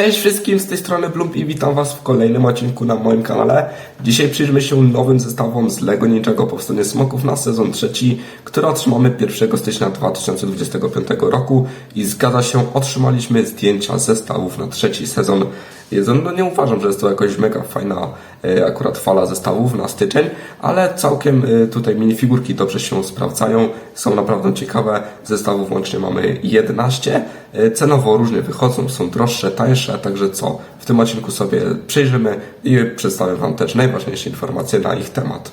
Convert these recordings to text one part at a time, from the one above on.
Cześć wszystkim, z tej strony Blump i witam was w kolejnym odcinku na moim kanale. Dzisiaj przyjrzymy się nowym zestawom z LEGO Ninjago Powstanie Smoków na sezon trzeci, które otrzymamy 1 stycznia 2025 roku i zgadza się, otrzymaliśmy zdjęcia zestawów na trzeci sezon. Jest- No nie uważam, że jest to jakoś mega fajna e, akurat fala zestawów na styczeń, ale całkiem e, tutaj minifigurki dobrze się sprawdzają, są naprawdę ciekawe. Zestawów łącznie mamy 11. E, Cenowo różnie wychodzą, są droższe, tańsze, także co? W tym odcinku sobie przyjrzymy i przedstawię Wam też najważniejsze informacje na ich temat.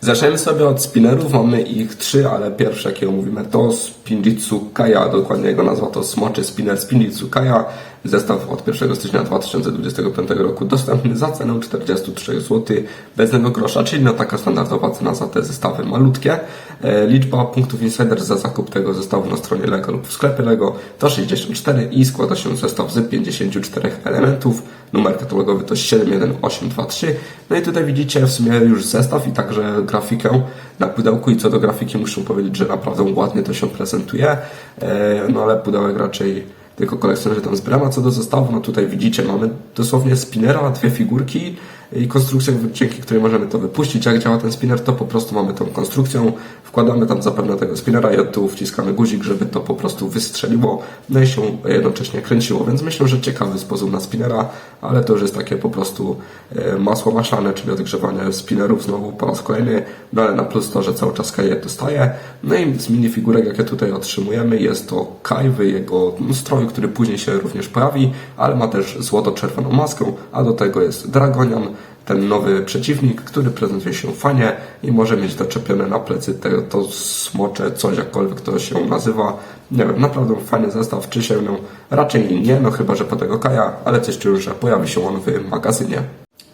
Zaczniemy sobie od spinnerów, mamy ich trzy, ale pierwszy jaki omówimy to Spinjitzu Kaya, dokładnie jego nazwa to Smoczy Spinner Spinjitzu Kaya. Zestaw od 1 stycznia 2025 roku dostępny za cenę 43 zł bez jednego grosza, czyli no taka standardowa cena za te zestawy malutkie. E, Liczba punktów Insider za zakup tego zestawu na stronie LEGO lub w sklepie LEGO to 64 i składa się zestaw z 54 elementów. Numer katalogowy to 71823. No i tutaj widzicie w sumie już zestaw i także grafikę na pudełku i co do grafiki muszę powiedzieć, że naprawdę ładnie to się prezentuje. E, No ale pudełek raczej tylko kolekcjonerzy tam zbieram, a co do zestawu, no tutaj widzicie, mamy dosłownie spinera, dwie figurki i konstrukcję, dzięki której możemy to wypuścić. Jak działa ten spinner, to po prostu mamy tą konstrukcję, wkładamy tam zapewne tego spinera i od tyłu wciskamy guzik, żeby to po prostu wystrzeliło, no i się jednocześnie kręciło, więc myślę, że ciekawy sposób na spinera, ale to już jest takie po prostu e, masło maślane, czyli odgrzewanie spinnerów znowu po raz kolejny, no ale na plus to, że cały czas Kai je dostaje. No i z minifigurek, jakie tutaj otrzymujemy, jest to Kai w jego stroju, który później się również pojawi, ale ma też złoto-czerwoną maskę, a do tego jest Dragonian, ten nowy przeciwnik, który prezentuje się fajnie i może mieć doczepione na plecy te, to smocze, coś jakkolwiek to się nazywa. Nie wiem, naprawdę fajny zestaw, czy się no, raczej nie, no chyba, że po tego Kaja, ale coś czuję, że pojawi się on w magazynie.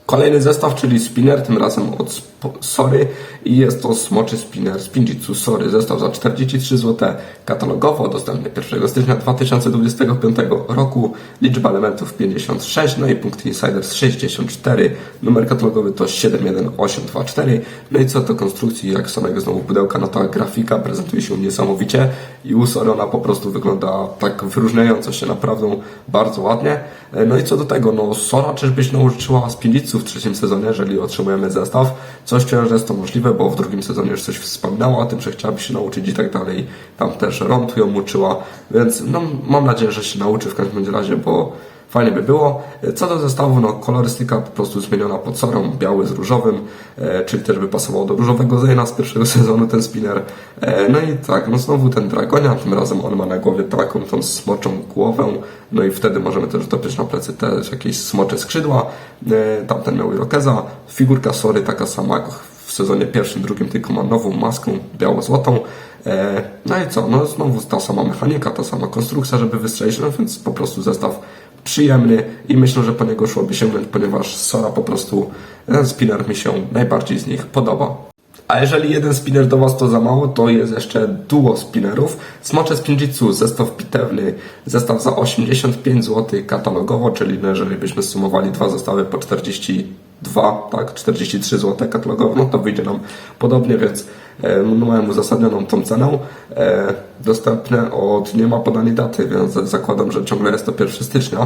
Kolejny zestaw, czyli spinner, tym razem od Sory i jest to smoczy spinner Spinjitzu Sory. Zestaw za 43 zł katalogowo, dostępny 1 stycznia 2025 roku. Liczba elementów 56, no i punkt Insider 64. Numer katalogowy to 71824. No i co do konstrukcji, jak samego znowu pudełka, no ta grafika prezentuje się niesamowicie i u Sory ona po prostu wygląda tak wyróżniająco się naprawdę bardzo ładnie. No i co do tego, no Sora czyżbyś nauczyła Spinjitzu w trzecim sezonie, jeżeli otrzymujemy zestaw. Coś czuję, że jest to możliwe, bo w drugim sezonie już coś wspominała o tym, że chciałaby się nauczyć i tak dalej. Tam też Ron ją uczyła, więc no, mam nadzieję, że się nauczy w każdym razie, bo fajnie by było. Co do zestawu, no kolorystyka po prostu zmieniona pod sorą, biały z różowym, e, czyli też by pasował do różowego Zejna z pierwszego sezonu ten spinner. E, no i tak, no znowu ten Dragonia, tym razem on ma na głowie taką tą smoczą głowę, no i wtedy możemy też dopiąć na plecy też jakieś smocze skrzydła. E, tamten miał Irokeza, figurka Sory taka sama jak w sezonie pierwszym, drugim, tylko ma nową maskę biało-złotą. E, No i co? No znowu ta sama mechanika, ta sama konstrukcja, żeby wystrzelić, no więc po prostu zestaw przyjemny i myślę, że po niego szłoby sięgnąć, ponieważ Sora po prostu, ten spinner mi się najbardziej z nich podoba. A jeżeli jeden spinner do Was to za mało, to jest jeszcze duo spinnerów. Smocze Spinjitzu, zestaw pitewny, zestaw za 85 zł katalogowo, czyli jeżeli byśmy sumowali dwa zestawy po 42, tak, 43 zł katalogowo, no to wyjdzie nam podobnie, więc mają uzasadnioną tą cenę. E, dostępne od, nie ma podanej daty, więc zakładam, że ciągle jest to 1 stycznia,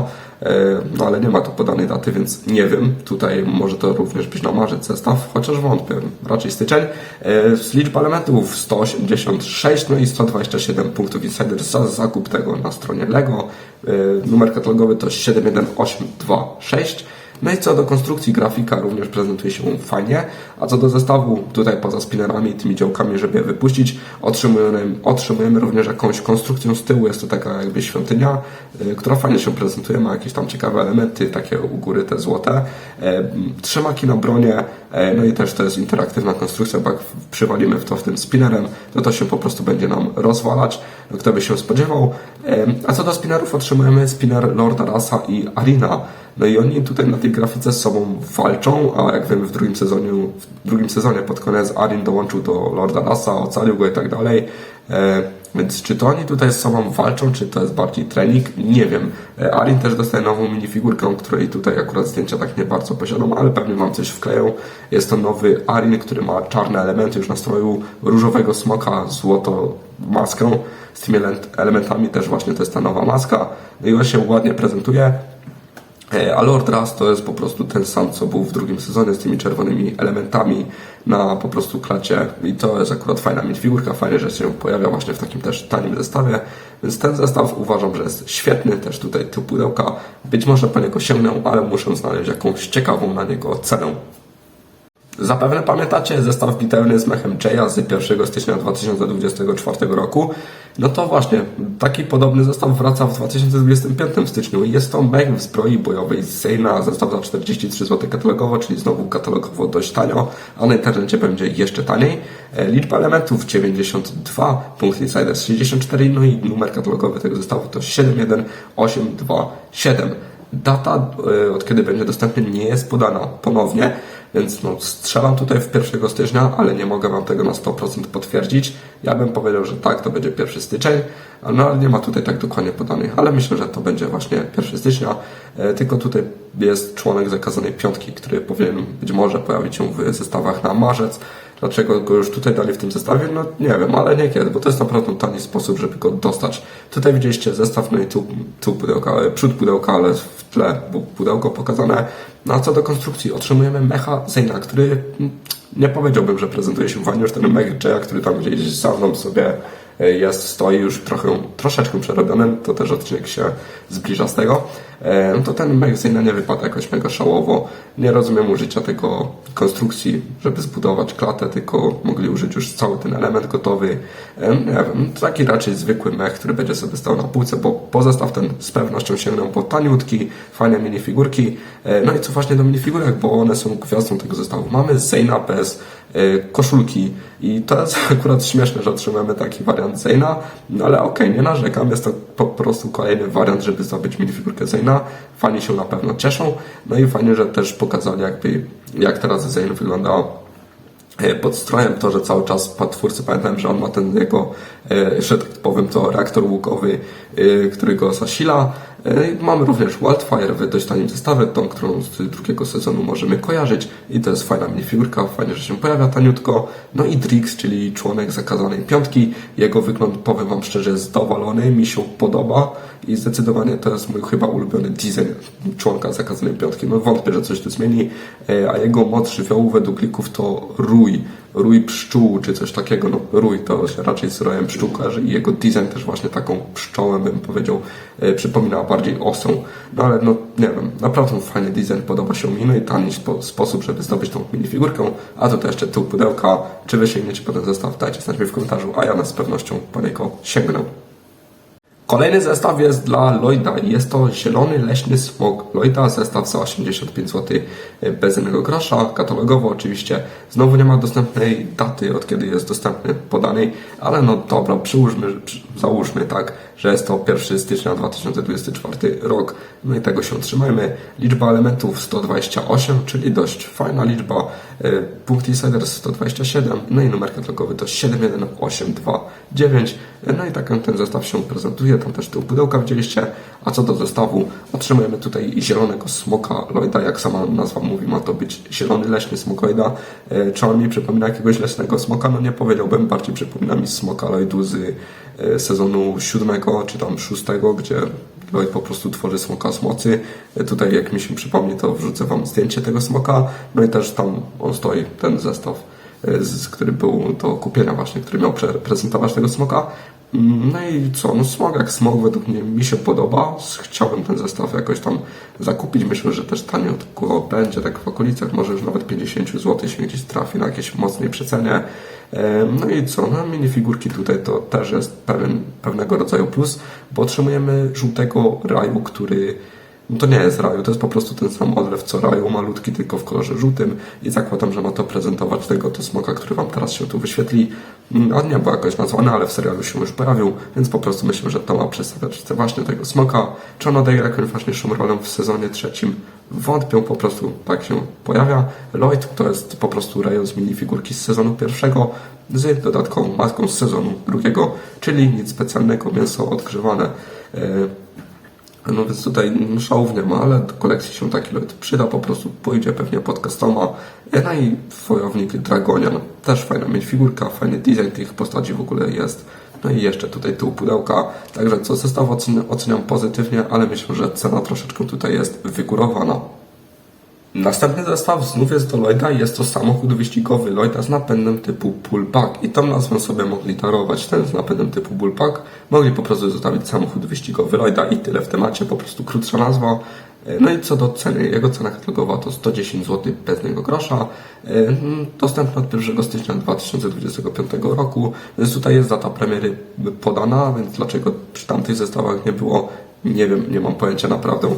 e, no ale nie ma tu podanej daty, więc nie wiem. Tutaj może to również być na marzec zestaw, chociaż wątpię, raczej styczeń. E, liczba elementów 186, no i 127 punktów insider za zakup tego na stronie LEGO. E, numer katalogowy to 71826. No i co do konstrukcji, grafika również prezentuje się fajnie, a co do zestawu, tutaj poza spinnerami i tymi działkami, żeby je wypuścić, otrzymujemy, otrzymujemy również jakąś konstrukcję z tyłu, jest to taka jakby świątynia, y, która fajnie się prezentuje, ma jakieś tam ciekawe elementy, takie u góry te złote, e, trzymaki na bronie, e, no i też to jest interaktywna konstrukcja, bo jak przywalimy w to w tym spinnerem, to to się po prostu będzie nam rozwalać, no kto by się spodziewał. E, A co do spinnerów, otrzymujemy spinner Lorda Rasa i Arina, no i oni tutaj na tej grafice z sobą walczą, a jak wiemy w drugim sezonie, w drugim sezonie pod koniec Arin dołączył do Lorda Rasa, ocalił go i tak dalej. E, więc czy to oni tutaj z sobą walczą, czy to jest bardziej trening? Nie wiem. E, Arin też dostaje nową minifigurkę, której tutaj akurat zdjęcia tak nie bardzo posiadam, ale pewnie mam coś wkleją. Jest to nowy Arin, który ma czarne elementy już na stroju, różowego smoka, złoto maskę. Z tymi ele- elementami też właśnie to jest ta nowa maska. No i on się ładnie prezentuje. E, A Lord Ras to jest po prostu ten sam, co był w drugim sezonie z tymi czerwonymi elementami na po prostu klacie. I to jest akurat fajna mieć figurka, fajnie, że się pojawia właśnie w takim też tanim zestawie, więc ten zestaw uważam, że jest świetny, też tutaj tył pudełka, być może po niego sięgnę, ale muszę znaleźć jakąś ciekawą na niego cenę. Zapewne pamiętacie zestaw bitełny z mechem Jaya z 1 stycznia 2024 roku. No to właśnie, taki podobny zestaw wraca w 2025 styczniu jest to mech w zbroi bojowej z Zeyna, zestaw za 43 zł katalogowo, czyli znowu katalogowo dość tanio, a na internecie będzie jeszcze taniej. E, Liczba elementów 92, punkt Insiders 64, no i numer katalogowy tego zestawu to 71827. Data, e, od kiedy będzie dostępny, nie jest podana ponownie, więc no, strzelam tutaj w 1 stycznia, ale nie mogę Wam tego na 100% potwierdzić. Ja bym powiedział, że tak, to będzie 1 styczeń, no ale nie ma tutaj tak dokładnie podanych, ale myślę, że to będzie właśnie 1 stycznia. E, Tylko tutaj jest członek zakazanej piątki, który powinien być może pojawić się w zestawach na marzec. Dlaczego go już tutaj dali w tym zestawie? No nie wiem, ale nie kiedy, bo to jest naprawdę tani sposób, żeby go dostać. Tutaj widzieliście zestaw, no i tu, tu pudełka, ale przód pudełka, ale w tle pudełko pokazane. No a co do konstrukcji, otrzymujemy mecha Zeyna, który mm, nie powiedziałbym, że prezentuje się fajnie, już ten mech Jaya, który tam gdzieś za mną sobie e, jest, stoi już trochę, troszeczkę przerobiony, to też odcinek się zbliża z tego, no to ten Zeyna nie wypada jakoś mega szałowo. Nie rozumiem użycia tego konstrukcji, żeby zbudować klatę, tylko mogli użyć już cały ten element gotowy. E, Nie wiem, taki raczej zwykły mech, który będzie sobie stał na półce, bo pozestaw ten z pewnością sięgnął po taniutki, fajne minifigurki. E, No i co właśnie do minifigurek, bo one są gwiazdą tego zestawu. Mamy Zeyna bez e, koszulki i to jest akurat śmieszne, że otrzymamy taki wariant Zeyna, no ale okej, nie narzekam, jest to po prostu kolejny wariant, żeby zdobyć minifigurkę Zeyna. Fani się na pewno cieszą, no i fajnie, że też pokazali jakby, jak teraz Zeyn wygląda E, pod strojem to, że cały czas po twórcy pamiętałem, że on ma ten jego, e, że tak powiem, to reaktor łukowy, e, który go zasila. I Mamy również Wildfire w dość tanim zestawie, tą, którą z drugiego sezonu możemy kojarzyć i to jest fajna minifigurka, fajnie, że się pojawia taniutko. No i Drix, czyli członek zakazanej piątki, jego wygląd, powiem wam szczerze, jest dowalony, mi się podoba i zdecydowanie to jest mój chyba ulubiony design członka zakazanej piątki. No wątpię, że coś tu zmieni, e, a jego moc żywiołu według lików to rój, rój pszczół czy coś takiego. No rój to się raczej z rojem pszczół kojarzy i jego design też właśnie taką pszczołę bym powiedział e, przypomina bardziej osą. No ale no nie wiem, naprawdę fajny design, podoba się mi, no i tani spo, sposób, żeby zdobyć tą minifigurkę, a tutaj jeszcze tu pudełka, czy wy sięgniecie po ten zestaw, dajcie znać mi w komentarzu, a ja na z pewnością po niego sięgnę. Kolejny zestaw jest dla Lloyda i jest to zielony leśny smog Lloyda, zestaw za 85 zł bez jednego grosza, katalogowo oczywiście. Znowu nie ma dostępnej daty, od kiedy jest dostępny podanej, ale no dobra, przyłóżmy, przy, załóżmy tak, że jest to 1 stycznia 2024 rok, no i tego się trzymajmy. Liczba elementów 128, czyli dość fajna liczba, e, punkt insiders 127, no i numer katalogowy to 71829, no i tak ten zestaw się prezentuje, tam też tył pudełka widzieliście, a co do zestawu, otrzymujemy tutaj zielonego smoka Lloyda, jak sama nazwa mówi, ma to być zielony leśny smok Lloyda, E, czy on mi przypomina jakiegoś leśnego smoka? No nie powiedziałbym, bardziej przypomina mi smoka Lloydu z e, sezonu siódmego czy tam szóstego, gdzie Lloyd po prostu tworzy smoka z mocy. Tutaj jak mi się przypomni, to wrzucę wam zdjęcie tego smoka, no i też tam on stoi, ten zestaw e, który był do kupienia właśnie, który miał pre prezentować tego smoka. Mm, No i co, no smog jak smog według mnie mi się podoba. Chciałbym ten zestaw jakoś tam zakupić. Myślę, że też tanio tylko będzie, tak w okolicach, może już nawet 50 zł się gdzieś trafi na jakieś mocnej przecenie. No i co, no minifigurki tutaj to też jest pewien, pewnego rodzaju plus, bo otrzymujemy żółtego raju, który no to nie jest raju, to jest po prostu ten sam odlew co raju, malutki, tylko w kolorze żółtym i zakładam, że ma to prezentować tego to smoka, który Wam teraz się tu wyświetli. Mm, On nie był jakoś nazwany, ale w serialu się już pojawił, więc po prostu myślę, że to ma przedstawiać właśnie tego smoka. Czy on odegra jakąś ważniejszą rolę w sezonie trzecim? Wątpię, po prostu tak się pojawia. Lloyd to jest po prostu rejon z minifigurki z sezonu pierwszego z dodatkową maską z sezonu drugiego, czyli nic specjalnego, mięso odgrzewane. No więc tutaj szałów nie ma, ale do kolekcji się taki lot przyda, po prostu pójdzie pewnie pod customa. No i wojownik Dragonian, też fajna mieć figurka, fajny design tych postaci w ogóle jest. No i jeszcze tutaj tył pudełka. Także co zestaw oceniam pozytywnie, ale myślę, że cena troszeczkę tutaj jest wygórowana. Następny zestaw znów jest do Lloyda i jest to samochód wyścigowy Lloyda z napędem typu pullback i tą nazwę sobie mogli darować, ten z napędem typu pullback. Mogli po prostu zostawić samochód wyścigowy Lloyda i tyle w temacie, po prostu krótsza nazwa. E, No i co do ceny, jego cena katalogowa to 110 zł bez niego grosza, E, mm, dostępny od 1 stycznia 2025 roku, więc tutaj jest data premiery podana, więc dlaczego przy tamtych zestawach nie było, nie wiem, nie mam pojęcia naprawdę.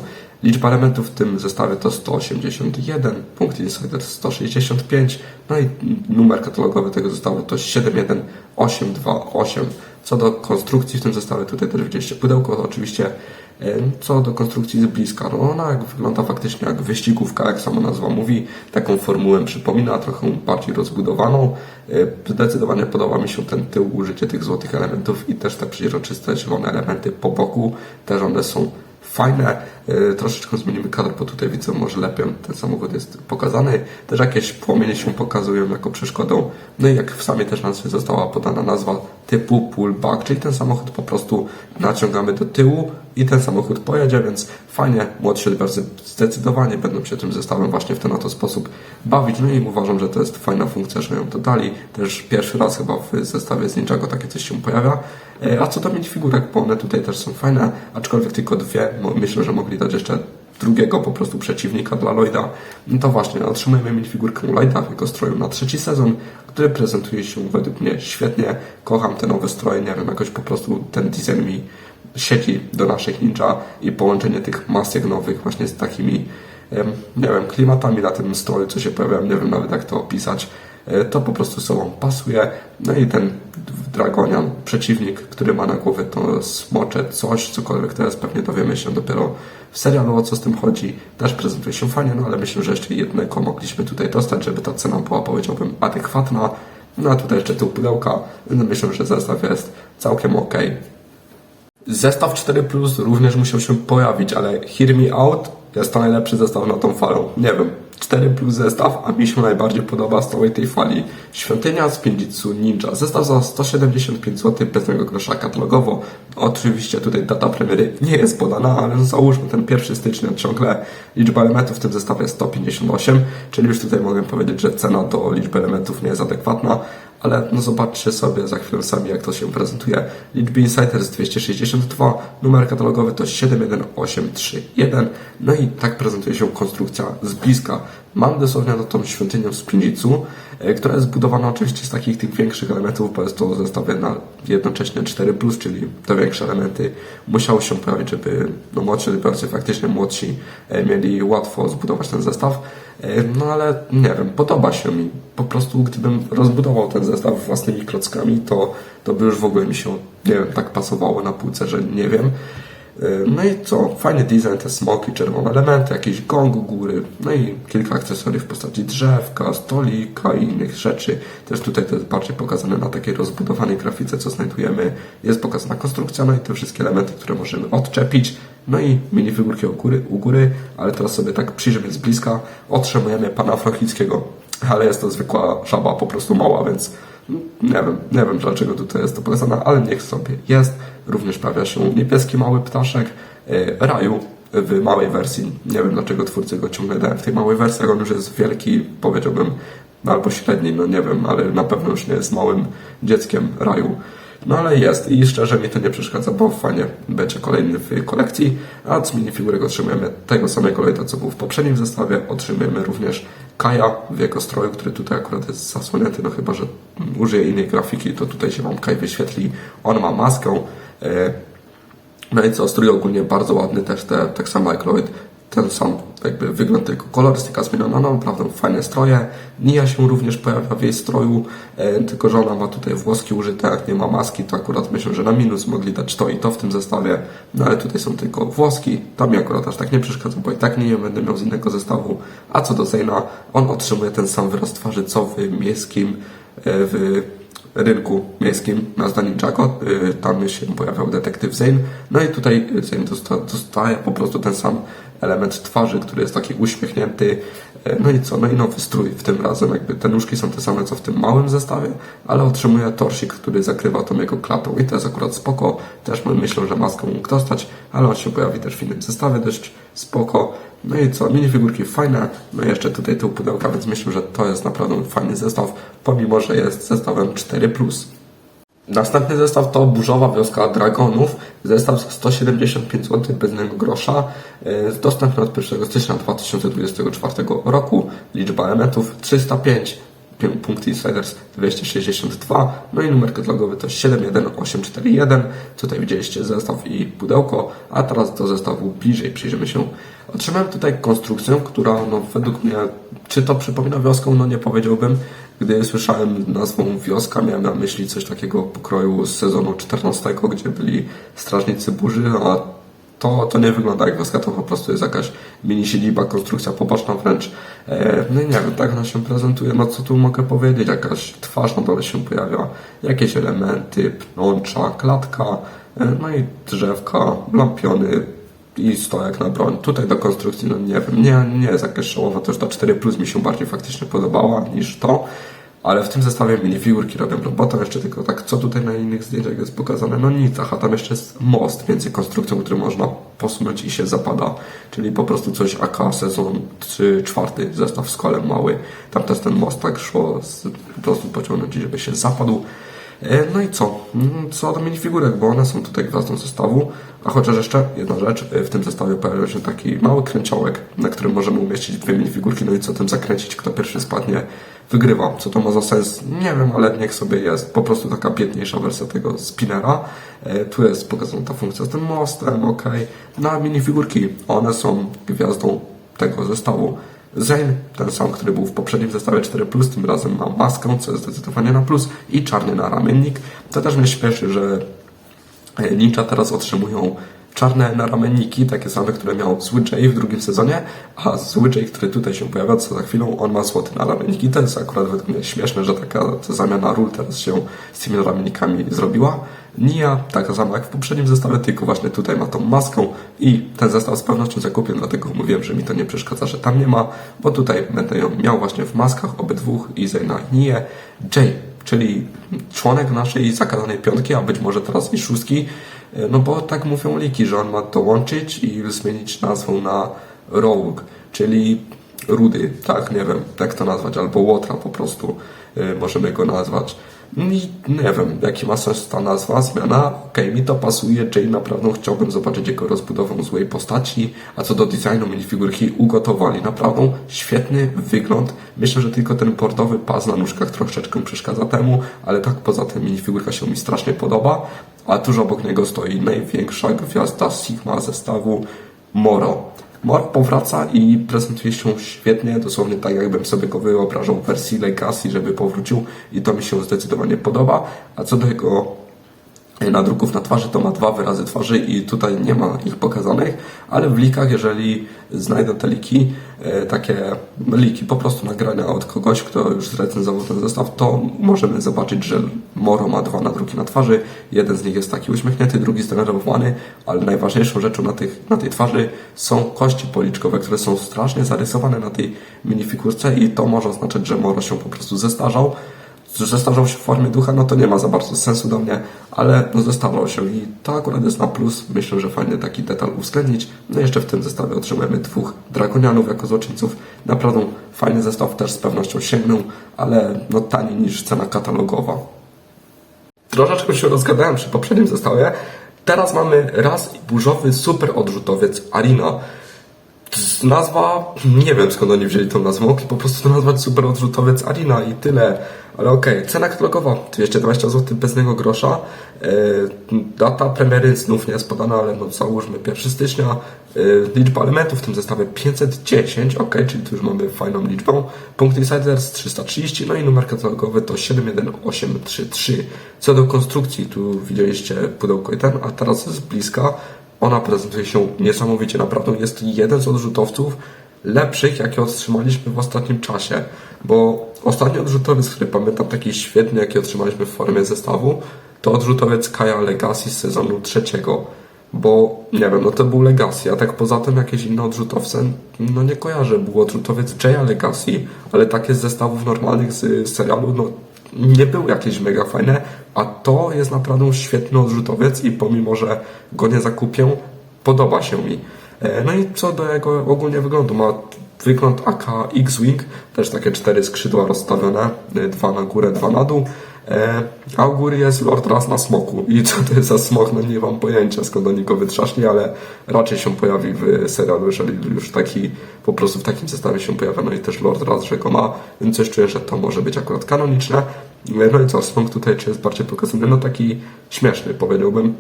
Liczba elementów w tym zestawie to 181, punkt insider 165, no i numer katalogowy tego zestawu to 71828. Co do konstrukcji w tym zestawie, tutaj też widzieliście pudełko, to oczywiście co do konstrukcji z bliska, no ona wygląda faktycznie jak wyścigówka, jak sama nazwa mówi, taką formułę przypomina, trochę bardziej rozbudowaną. E, Zdecydowanie podoba mi się ten tył, użycie tych złotych elementów i też te przeźroczyste zielone elementy po boku, też one są fajne. E, Troszeczkę zmienimy kadr, bo tutaj widzę może lepiej ten samochód jest pokazany. Też jakieś płomienie się pokazują jako przeszkodą. No i jak w samej też nazwie została podana nazwa typu pullback, czyli ten samochód po prostu naciągamy do tyłu i ten samochód pojedzie, więc fajnie, młodsi odbiorcy zdecydowanie będą się tym zestawem właśnie w ten oto sposób bawić. No i uważam, że to jest fajna funkcja, że ją dodali. Też pierwszy raz chyba w zestawie z Ninjago takie coś się pojawia. E, A co do minifigurek, bo one tutaj też są fajne, aczkolwiek tylko dwie. Myślę, że mogli dać jeszcze drugiego po prostu przeciwnika dla Lloyda. No to właśnie, otrzymujemy minifigurkę Lloyda w jego stroju na trzeci sezon, który prezentuje się według mnie świetnie. Kocham te nowe stroje, nie wiem, jakoś po prostu ten design mi siedzi do naszych ninja i połączenie tych masek nowych właśnie z takimi, nie wiem, klimatami na tym stroju, co się pojawiają, nie wiem nawet jak to opisać. E, To po prostu sobą pasuje. No i ten dragonian, przeciwnik, który ma na głowie to smocze coś, cokolwiek jest, pewnie dowiemy się dopiero w serialu o co z tym chodzi. Też prezentuje się fajnie, no ale myślę, że jeszcze jednego mogliśmy tutaj dostać, żeby ta cena była, powiedziałbym, adekwatna. No a tutaj jeszcze tył pudełka. No, Myślę, że zestaw jest całkiem ok. Zestaw 4 Plus również musiał się pojawić, ale Hear Me Out jest to najlepszy zestaw na tą falę. Nie wiem, 4 Plus zestaw, a mi się najbardziej podoba z całej tej fali Świątynia z Pinjitsu Ninja. Zestaw za 175 zł bez mojego grosza katalogowo. Oczywiście tutaj data premiery nie jest podana, ale załóżmy ten 1 stycznia ciągle liczba elementów w tym zestawie jest 158, czyli już tutaj mogę powiedzieć, że cena do liczby elementów nie jest adekwatna ale no zobaczcie sobie za chwilę sami, jak to się prezentuje. Liczby Insider jest 262, numer katalogowy to 71831, no i tak prezentuje się konstrukcja z bliska. Mam dosłownie na tą świątynię w Springicu, e, która jest zbudowana oczywiście z takich tych większych elementów, bo jest to zestawie na jednocześnie 4+, czyli te większe elementy musiały się pojawić, żeby no, młodsi odbiorcy, faktycznie młodsi, e, mieli łatwo zbudować ten zestaw. E, No ale nie wiem, podoba się mi. Po prostu gdybym rozbudował ten zestaw własnymi klockami, to, to by już w ogóle mi się, nie wiem, tak pasowało na półce, że nie wiem. E, No i co? Fajny design, te smoki, czerwone elementy, jakiś gong u góry, no i kilka akcesoriów w postaci drzewka, stolika i innych rzeczy. Też tutaj to jest bardziej pokazane na takiej rozbudowanej grafice, co znajdujemy. Jest pokazana konstrukcja, no i te wszystkie elementy, które możemy odczepić. No i minifigurki u góry, u góry, ale teraz sobie tak przyjrzymy z bliska. Otrzymujemy pana Afrochickiego, ale jest to zwykła żaba, po prostu mała, więc nie wiem, nie wiem dlaczego tutaj jest to pokazane, ale niech sobie jest. Również pojawia się niebieski mały ptaszek e, Raju w małej wersji. Nie wiem dlaczego twórcy go ciągle dają w tej małej wersji, jak on już jest wielki, powiedziałbym, albo średni, no nie wiem, ale na pewno już nie jest małym dzieckiem Raju. No ale jest i szczerze mi to nie przeszkadza, bo fajnie będzie kolejny w kolekcji, a z minifigurek otrzymujemy tego samego Lloyda, co był w poprzednim zestawie. Otrzymujemy również Kaja w jego stroju, który tutaj akurat jest zasłonięty, no chyba, że użyję innej grafiki, to tutaj się Wam Kaj wyświetli. On ma maskę, e, no i co, strój ogólnie bardzo ładny, też te, tak samo jak Lloyd, ten sam jakby wygląd, tylko kolorystyka zmieniona, no naprawdę fajne stroje. Nia się również pojawia w jej stroju, e, tylko że ona ma tutaj włoski użyte, jak nie ma maski, to akurat myślę, że na minus mogli dać to i to w tym zestawie, no ale tutaj są tylko włoski, to mi akurat aż tak nie przeszkadza, bo i tak nie będę miał z innego zestawu. A co do Zeyna, on otrzymuje ten sam wyraz twarzy, co w miejskim, e, w rynku miejskim na zdaniu Jago. Y, Tam się pojawiał detektyw Zane. No i tutaj Zane dosta, dostaje po prostu ten sam element twarzy, który jest taki uśmiechnięty. E, No i co? No i nowy strój w tym razem. Jakby te nóżki są te same co w tym małym zestawie, ale otrzymuje torsik, który zakrywa tą jego klatą i to jest akurat spoko. Też my myślę, że maskę mógł dostać, ale on się pojawi też w innym zestawie, dość spoko. No i co? Minifigurki fajne, no i jeszcze tutaj tył pudełka, więc myślę, że to jest naprawdę fajny zestaw, pomimo, że jest zestawem 4+. Następny zestaw to Burzowa Wioska Dragonów. Zestaw za 175 zł bez jednego grosza. Jest dostępny od 1 stycznia 2024 roku. Liczba elementów 305. pi- Punkt Insiders 262. No i numer katalogowy to 71841. Tutaj widzieliście zestaw i pudełko, a teraz do zestawu bliżej przyjrzymy się. Otrzymałem tutaj konstrukcję, która no, według mnie, czy to przypomina wioskę, no nie powiedziałbym. Gdy słyszałem nazwą wioska, miałem na myśli coś takiego pokroju z sezonu 14, gdzie byli strażnicy burzy, a to, to nie wygląda jak wioska, to po prostu jest jakaś mini siedziba, konstrukcja poboczna wręcz. E, no i nie wiem, tak ona się prezentuje, no co tu mogę powiedzieć, jakaś twarz na dole się pojawia, jakieś elementy, pnącza, klatka, e, no i drzewka, lampiony, i stojak na broń. Tutaj do konstrukcji, no nie wiem, nie, nie jest jakaś szołowa, to już ta 4 Plus mi się bardziej faktycznie podobała niż to, ale w tym zestawie minifigurki robią robotę, jeszcze tylko tak, co tutaj na innych zdjęciach jest pokazane, no nic, aha, tam jeszcze jest most między konstrukcją, który można posunąć i się zapada, czyli po prostu coś AK sezon 3, czwarty zestaw z kolem mały, tam też ten most tak szło, z, po prostu pociągnąć, żeby się zapadł, No i co? Mm, Co do minifigurek, bo one są tutaj gwiazdą zestawu. A chociaż jeszcze jedna rzecz, e, w tym zestawie pojawił się taki mały kręciołek, na którym możemy umieścić dwie minifigurki, no i co tym zakręcić, kto pierwszy spadnie, wygrywa. Co to ma za sens? Nie wiem, ale niech sobie jest. Po prostu taka biedniejsza wersja tego spinera. E, Tu jest pokazana ta funkcja z tym mostem, ok. No a minifigurki, one są gwiazdą tego zestawu. Zane, ten sam, który był w poprzednim zestawie 4, tym razem ma maskę, co jest zdecydowanie na plus, i czarny naramiennik. To też mnie śmieszy, że e, ninja teraz otrzymują czarne naramenniki, takie same, które miał zły Jay w drugim sezonie, a zły Jay, który tutaj się pojawia, co za chwilą, on ma złote naramenniki. To jest akurat według mnie śmieszne, że taka zamiana ról teraz się z tymi naramennikami zrobiła. Nia, taka sama jak w poprzednim zestawie, tylko właśnie tutaj ma tą maskę i ten zestaw z pewnością zakupię, dlatego mówiłem, że mi to nie przeszkadza, że tam nie ma, bo tutaj będę ją miał właśnie w maskach obydwóch i Zayna Nię. Jay, czyli członek naszej zakadanej piątki, a być może teraz i szóstki, no bo tak mówią liki, że on ma dołączyć i zmienić nazwę na Rogue, czyli Rudy, tak, nie wiem jak to nazwać, albo Łotra po prostu e, możemy go nazwać. I nie wiem, jaki ma sens ta nazwa, zmiana. Okej, mi to pasuje, Jay naprawdę chciałbym zobaczyć jego rozbudowę złej postaci, a co do designu minifigurki ugotowali naprawdę świetny wygląd. Myślę, że tylko ten portowy pas na nóżkach troszeczkę przeszkadza temu, ale tak poza tym minifigurka się mi strasznie podoba, a tuż obok niego stoi największa gwiazda Sigma zestawu Moro. Mor powraca i prezentuje się świetnie, dosłownie tak jakbym sobie go wyobrażał w wersji Legacy, żeby powrócił i to mi się zdecydowanie podoba. A co do jego nadruków na twarzy, to ma dwa wyrazy twarzy i tutaj nie ma ich pokazanych, ale w likach, jeżeli znajdę te liki, e, takie liki, po prostu nagrania od kogoś, kto już zrecenzował ten zestaw, to możemy zobaczyć, że Moro ma dwa nadruki na twarzy. Jeden z nich jest taki uśmiechnięty, drugi zdenerwowany, ale najważniejszą rzeczą na, tych, na tej twarzy są kości policzkowe, które są strasznie zarysowane na tej minifigurce i to może oznaczać, że Moro się po prostu zestarzał zestarzał się w formie ducha, no to nie ma za bardzo sensu do mnie, ale no zestarzał się i to akurat jest na plus. Myślę, że fajnie taki detal uwzględnić. No jeszcze w tym zestawie otrzymujemy dwóch dragonianów jako złoczyńców. Naprawdę fajny zestaw, też z pewnością sięgnął, ale no taniej niż cena katalogowa. Troszeczkę się rozgadałem przy poprzednim zestawie. Teraz mamy raz i burzowy super odrzutowiec Arina. Nazwa, nie wiem skąd oni wzięli tą nazwę, mogli po prostu nazwać super odrzutowiec Arina i tyle. Ale okej, cena katalogowa 220 zł bez jednego grosza. E, data premiery znów nie jest podana, ale no załóżmy 1 stycznia. E, liczba elementów w tym zestawie 510, ok, czyli tu już mamy fajną liczbę. Punkt Insiders 330, no i numer katalogowy to 71833. Co do konstrukcji, tu widzieliście pudełko i ten, a teraz z bliska. Ona prezentuje się niesamowicie, naprawdę jest jeden z odrzutowców lepszych, jakie otrzymaliśmy w ostatnim czasie, bo ostatni odrzutowiec, który pamiętam taki świetny, jaki otrzymaliśmy w formie zestawu, to odrzutowiec Kaja Legacy z sezonu trzeciego. bo nie wiem, no to był Legacy, a tak poza tym jakieś inne odrzutowce, no nie kojarzę. Był odrzutowiec Jaya Legacy, ale takie z zestawów normalnych z serialu, no nie były jakieś mega fajne, a to jest naprawdę świetny odrzutowiec i pomimo, że go nie zakupię, podoba się mi. E, No i co do jego ogólnie wyglądu, ma wygląd AK X-Wing, też takie cztery skrzydła rozstawione, e, dwa na górę, dwa na dół. E, A u góry jest Lord Raz na smoku. I co to jest za smok, no nie mam pojęcia skąd oni go wytrzaszli, ale raczej się pojawi w serialu, jeżeli już taki po prostu w takim zestawie się pojawia. No i też Lord Raz, że go ma, więc coś czuję, że to może być akurat kanoniczne. No i co, smok tutaj czy jest bardziej pokazany? No taki śmieszny powiedziałbym.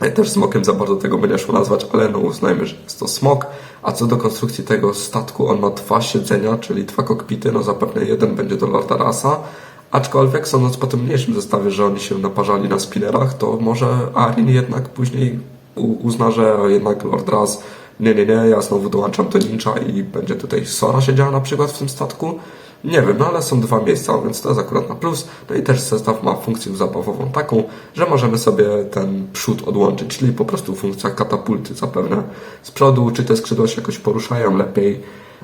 E, Też smokiem za bardzo tego by szło nazwać, ale no uznajmy, że jest to smok. A co do konstrukcji tego statku, on ma dwa siedzenia, czyli dwa kokpity, no zapewne jeden będzie do Lorda Rasa. Aczkolwiek sądząc po tym mniejszym zestawie, że oni się naparzali na spinnerach, to może Arin jednak później uzna, że jednak Lord Ras nie, nie, nie, ja znowu dołączam do Ninja i będzie tutaj Sora siedziała na przykład w tym statku. Nie wiem, no ale są dwa miejsca, więc to jest akurat na plus. No i też zestaw ma funkcję zabawową taką, że możemy sobie ten przód odłączyć, czyli po prostu funkcja katapulty zapewne z przodu, czy te skrzydła się jakoś poruszają lepiej,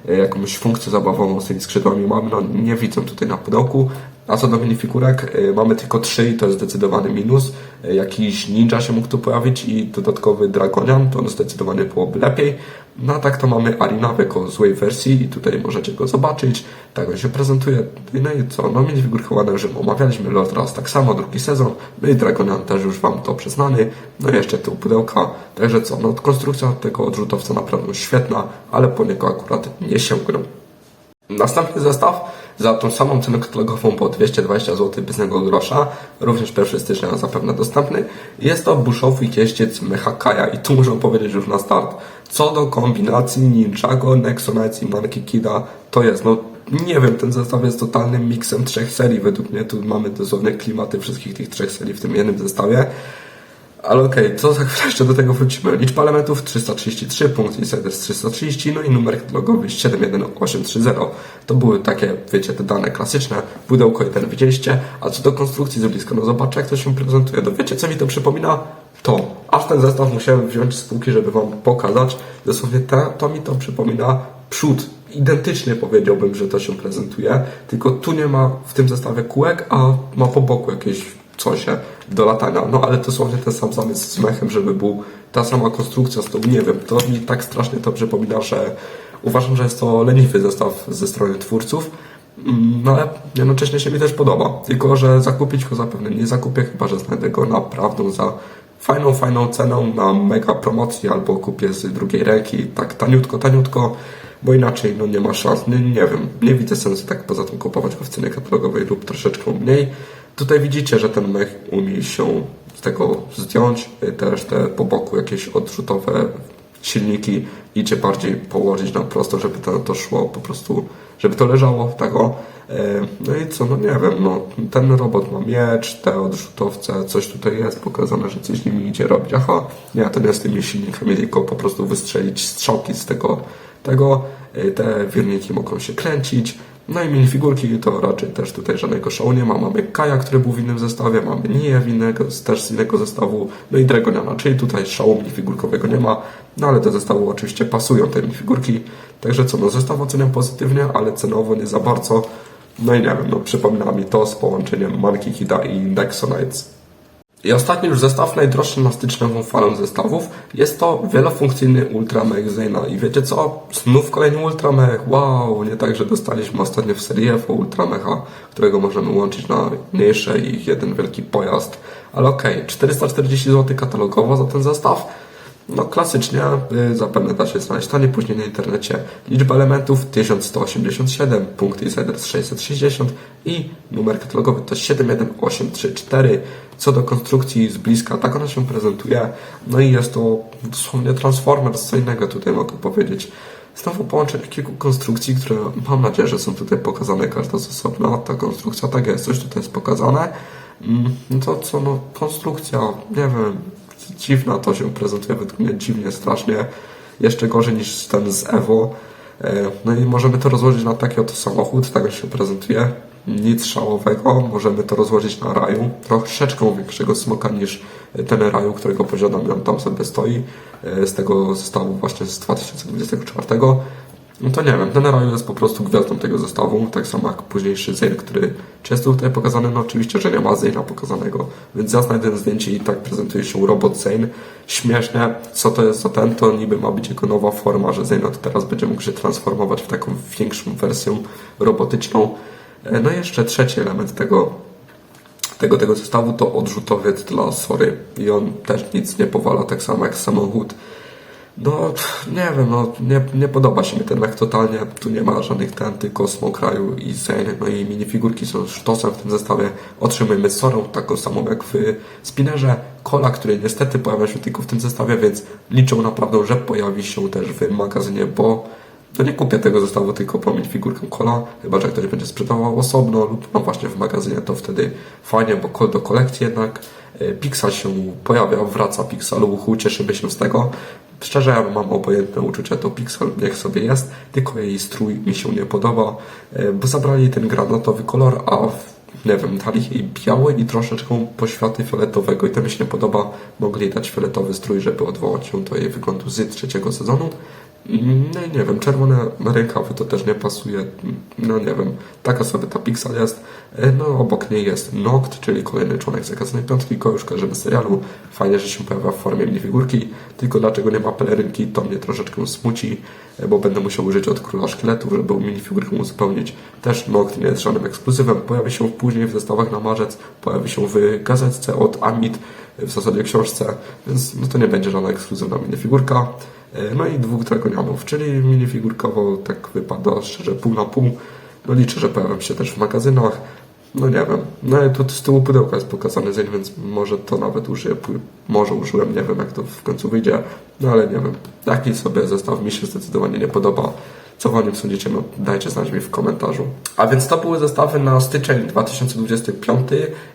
jakąś funkcję zabawową z tymi skrzydłami mamy, no nie widzę tutaj na pudełku. A co do minifigurek, e, mamy tylko trzy i to jest zdecydowany minus. E, Jakiś ninja się mógł tu pojawić i dodatkowy dragonian, to zdecydowanie byłoby lepiej. No tak to mamy Arina jako złej wersji i tutaj możecie go zobaczyć. Tak on się prezentuje. No i co? No minifigurkowane już omawialiśmy Lord Raz tak samo, drugi sezon. No i Dragonian też już Wam to przyznany. No i jeszcze tu pudełka. Także co? No konstrukcja tego odrzutowca naprawdę świetna, ale po niego akurat nie sięgnę. Następny zestaw za tą samą cenę katalogową po 220 zł bez grosza, również 1 stycznia zapewne dostępny. Jest to buszowy jeździec Mechakaja i tu muszę powiedzieć już na start, co do kombinacji Ninjago, Nexonites i Monkey Kida, to jest, no nie wiem, ten zestaw jest totalnym miksem trzech serii według mnie, tu mamy dosłownie klimaty wszystkich tych trzech serii w tym jednym zestawie. Ale okej, to za chwilę jeszcze do tego wrócimy. Liczba elementów 333, punkt Insiders 330, no i numer katalogowy 71830. To były takie, wiecie, te dane klasyczne. Pudełko jeden widzieliście, a co do konstrukcji z bliska, no zobaczcie jak to się prezentuje. No wiecie co mi to przypomina? To. Aż ten zestaw musiałem wziąć z półki, żeby wam pokazać. Dosłownie to mi to przypomina przód. Identycznie powiedziałbym, że to się prezentuje, tylko tu nie ma w tym zestawie kółek, a ma po boku jakieś coś do latania. No ale dosłownie ten sam zamysł z mechem, żeby był ta sama konstrukcja z tą, nie wiem, to mi tak strasznie to przypomina, że uważam, że jest to leniwy zestaw ze strony twórców. Mm, No ale jednocześnie się mi też podoba. Tylko, że zakupić go zapewne nie zakupię, chyba że znajdę go naprawdę za fajną, fajną ceną na mega promocji albo kupię z drugiej ręki, tak taniutko, taniutko, bo inaczej no nie ma szans. Nie, nie wiem, nie widzę sensu tak poza tym kupować go w cenie katalogowej lub troszeczkę mniej. Tutaj widzicie, że ten mech umie się z tego zdjąć, y, też te po boku jakieś odrzutowe silniki idzie bardziej położyć na prosto, żeby to, to szło po prostu, żeby to leżało tego. E, No i co, no nie wiem, no ten robot ma miecz, te odrzutowce, coś tutaj jest pokazane, że coś z nimi idzie robić. Aha, nie, to nie z tymi silnikami, tylko po prostu wystrzelić strzałki z tego, tego. E, Te wirniki mogą się kręcić. No i minifigurki to raczej też tutaj żadnego szału nie ma. Mamy Kaja, który był w innym zestawie, mamy Niję w innego, też z innego zestawu, no i Dragoniana, czyli tutaj szału minifigurkowego nie ma, no ale do zestawu oczywiście pasują te minifigurki. Także co, no zestaw oceniam pozytywnie, ale cenowo nie za bardzo. No i nie wiem, no przypomina mi to z połączeniem Monkey Kida i Nexonites. I ostatni już zestaw, najdroższy na styczniową falę zestawów, jest to wielofunkcyjny Ultramech Zena. I wiecie co? Znów kolejny Ultramech, wow! Nie tak, że dostaliśmy ostatnio w serii F Ultramecha, którego możemy łączyć na mniejsze i jeden wielki pojazd. Ale okej, 440 zł katalogowo za ten zestaw. No klasycznie, y, zapewne da się znaleźć taniej później na internecie. Liczba elementów 1187, punkt Insiders 660 i numer katalogowy to 71834. Co do konstrukcji z bliska, tak ona się prezentuje. No i jest to dosłownie Transformer, co innego tutaj mogę powiedzieć. Znowu połączenie kilku konstrukcji, które mam nadzieję, że są tutaj pokazane każda z osobna. Ta konstrukcja, tak jest, coś tutaj jest pokazane. Mm, No to co, no konstrukcja, nie wiem, dziwna to się prezentuje według mnie dziwnie, strasznie. Jeszcze gorzej niż ten z Evo. E, No i możemy to rozłożyć na taki oto samochód, tak się prezentuje. Nic szałowego, możemy to rozłożyć na raju. Troszeczkę większego smoka niż e, Teneraju, którego posiadam, on tam sobie stoi e, z tego zestawu właśnie z 2024. No to nie wiem, ten Raju jest po prostu gwiazdą tego zestawu, tak samo jak późniejszy Zane, który jest tutaj pokazany, no oczywiście, że nie ma Zane'a pokazanego, więc ja znajdę zdjęcie i tak prezentuje się robot Zane. Śmiesznie, co to jest za ten, to niby ma być jego nowa forma, że Zane od teraz będzie mógł się transformować w taką większą wersję robotyczną. E, No i jeszcze trzeci element tego, tego, tego zestawu to odrzutowiec dla Sory i on też nic nie powala, tak samo jak samochód. No, nie wiem, no, nie, nie podoba się mi ten mech totalnie. Tu nie ma żadnych ten, tylko Smokraju i Zane. No i minifigurki są sztosem w tym zestawie. Otrzymujemy Sorą, taką samą jak w Spinnerze. Kola, który niestety pojawia się tylko w tym zestawie, więc liczę naprawdę, że pojawi się też w magazynie, bo to nie kupię tego zestawu tylko po minifigurkę Kola, chyba że ktoś będzie sprzedawał osobno lub no właśnie w magazynie, to wtedy fajnie, bo do kolekcji jednak. E, Pixel się pojawia, wraca Pixel, uchu, cieszymy się z tego. Szczerze, mam obojętne uczucie do Pixel, niech sobie jest, tylko jej strój mi się nie podoba, e, bo zabrali ten granatowy kolor, a nie wiem, dali jej biały i troszeczkę poświaty fioletowego i to mi się nie podoba. Mogli dać fioletowy strój, żeby odwołać się do jej wyglądu z trzeciego sezonu. No i nie wiem, czerwone rękawy to też nie pasuje. No nie wiem, taka sobie ta Pixel jest. E, No obok niej jest Noct, czyli kolejny członek zakazanej piątki, już kojarzymy serialu. Fajnie, że się pojawia w formie minifigurki. Tylko dlaczego nie ma pelerynki, to mnie troszeczkę smuci, e, bo będę musiał użyć od króla szkieletów, żeby minifigurkę uzupełnić. Też Noct nie jest żadnym ekskluzywem. Pojawi się później w zestawach na marzec, pojawi się w gazetce od Amit, w zasadzie książce, więc no to nie będzie żadna ekskluzywna minifigurka. E, No i dwóch dragonianów, czyli minifigurkowo tak wypada szczerze pół na pół. No liczę, że pojawią się też w magazynach. No nie wiem. No ale tu z tyłu pudełka jest pokazany dzień, więc może to nawet użyję. Może użyłem, nie wiem jak to w końcu wyjdzie. No ale nie wiem. Taki sobie zestaw mi się zdecydowanie nie podoba. Co o nim sądzicie? No, dajcie znać mi w komentarzu. A więc to były zestawy na styczeń 2025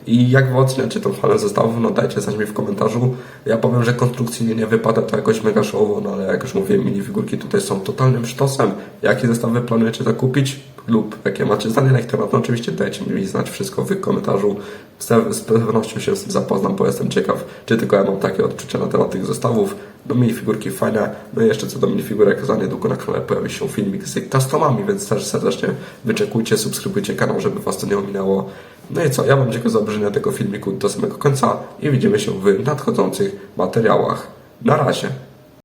i jak wy oceniacie tą falę zestawów, no dajcie znać mi w komentarzu. Ja powiem, że konstrukcyjnie nie wypada to jakoś mega showowo, no ale jak już mówiłem, minifigurki tutaj są totalnym sztosem. Jakie zestawy planujecie zakupić? Lub jakie macie zdanie na ich temat? No oczywiście dajcie mi znać wszystko w komentarzu. Z pewnością się z tym zapoznam, bo jestem ciekaw, czy tylko ja mam takie odczucia na temat tych zestawów. No minifigurki fajne. No i jeszcze co do minifigurek, za niedługo na kanale pojawi się filmik z customami, więc też serdecznie wyczekujcie, subskrybujcie kanał, żeby was to nie ominęło. No i co, ja Wam dziękuję za obejrzenie tego filmiku do samego końca i widzimy się w nadchodzących materiałach. Na razie.